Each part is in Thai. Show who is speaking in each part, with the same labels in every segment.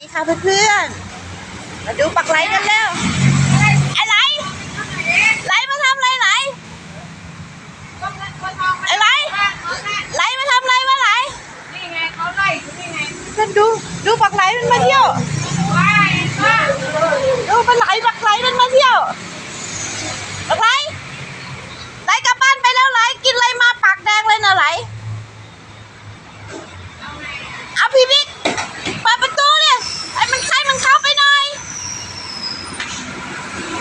Speaker 1: นี่ค่ะเพื่อนๆ มาดูปักไหลกันแล้ว ไอ้ไหล ไหลมาทำอะไรไหล ไอ้ไหล ไหลมาทำอะไรวะไหล
Speaker 2: นี่ไงเขาไล่อยู่นี่ไง
Speaker 1: เพื่อนดู ดูปักไหลมันมาเที่ยว
Speaker 2: ว้ายป้า
Speaker 1: ดูปักไหลปักไหลมันมาเที่ยวปักไหลไหลกลับบ้านไปแล้วไหลกินอะไรมาปากแดงเลยนะไหลเอาพี่บิ๊กเปิดประตูเนี่ยไอ้มันใครมันเข้าไปหน่อย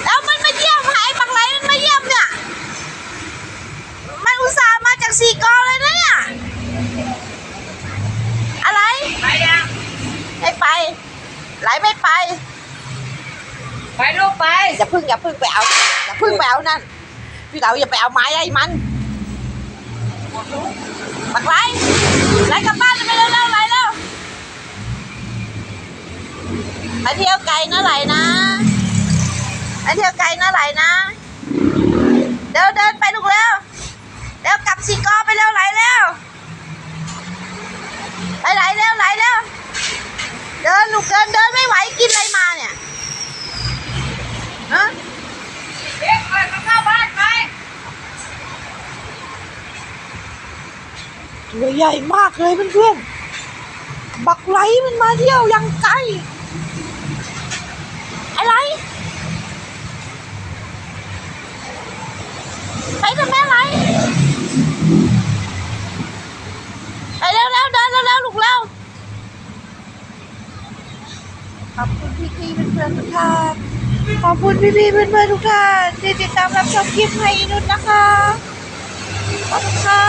Speaker 1: แล้วมันมาเยี่ยมหายปักไหลมันมาเยี่ยมเนี่ย มันอุตส่าห์มา จากสี่กอเลยนะเนี่ย อะไร
Speaker 2: ไปยัง
Speaker 1: ไม่ไป ไหลไม่ไป
Speaker 2: ไปลูกไป
Speaker 1: อย่าพึ่งอย่าพึ่งไปเอา อย่าพึ่งไปเอานั่น พี่เต๋าอย่าไปเอาไม้ไอ้มันปักไหลไหลกลับบ้านไปเร็วๆไหลแล้วไปเที่ยวไกลนะไหลนะไปเที่ยวไกลนะไหลนะ เดินเดินไปลูกเร็วเร็วกลับสีกอไปเร็วไหลเร็วไปไหลเร็วไหลเร็วเดิ นลูกเดินเดินไม่ไหวกินอะไรมาเนี่ยฮะ
Speaker 2: เด็กเปิดเข้าบ้านไป
Speaker 1: ตัวใหญ่มากเลยเพื่อนๆ บักไหลมันมาเที่ยวยังไกล อะไร ไปทำไมไหลไปเร็วๆเดินเร็วๆลูกเร็ว ขอบคุณพี่พี่เพื่อนๆทุกท่าน ขอบคุณพี่ๆเพื่อนๆทุกท่านที่ติดตามรับชมคลิปให้นุชนะคะ ขอบคุณค่ะ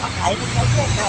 Speaker 1: ปักไหลมันมาเที่ยวไกล